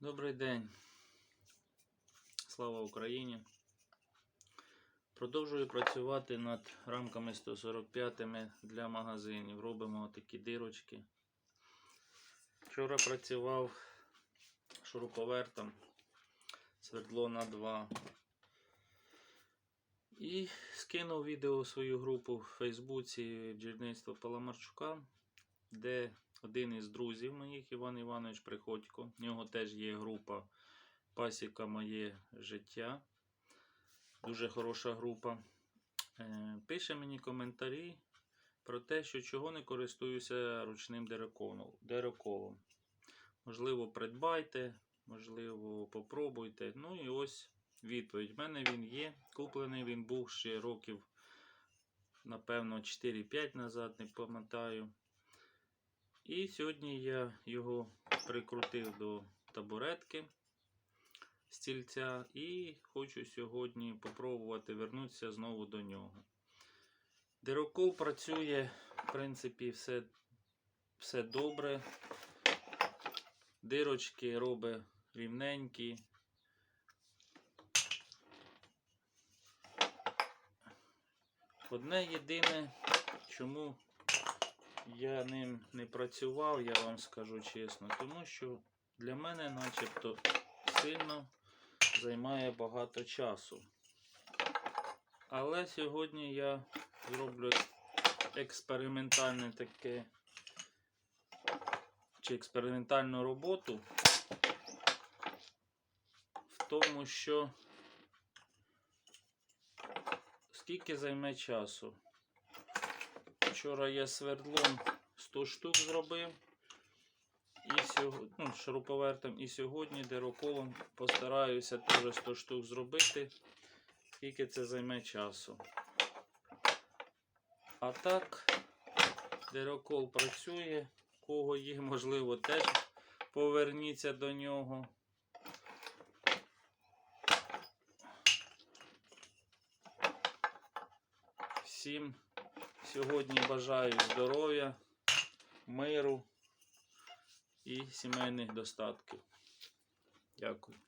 Добрий день. Слава Україні. Продовжую працювати над рамками 145 для магазинів. Робимо такі дирочки. Вчора працював шуруповертом свердло на 2. І скинув відео у свою групу в Фейсбуці бджільництво Паламарчука, де один із друзів моїх, Іван Іванович Приходько, в нього теж є група Пасіка Моє життя. Дуже хороша група. Е, Пише мені коментарі про те, що чого не користуюся ручним дереколом. Можливо, придбайте, можливо, попробуйте. Ну і ось відповідь. У мене він є. Куплений він був ще років, напевно, 4-5 назад, не пам'ятаю. І сьогодні я його прикрутив до табуретки стільця і хочу сьогодні попробувати вернутися знову до нього. Дирокол працює, в принципі, все, все добре. Дирочки робить рівненькі. Одне єдине, чому я ним не працював, я вам скажу чесно, тому що для мене начебто сильно займає багато часу. Але сьогодні я зроблю експериментальне таке чи експериментальну роботу в тому, що скільки займе часу. Вчора я свердлом 100 штук зробив. І сьогодні, ну, шуруповертом, і сьогодні дироколом постараюся теж 100 штук зробити, скільки це займе часу. А так, дирокол працює, кого є, можливо, теж поверніться до нього. Всім сьогодні бажаю здоров'я, миру і сімейних достатків. Дякую.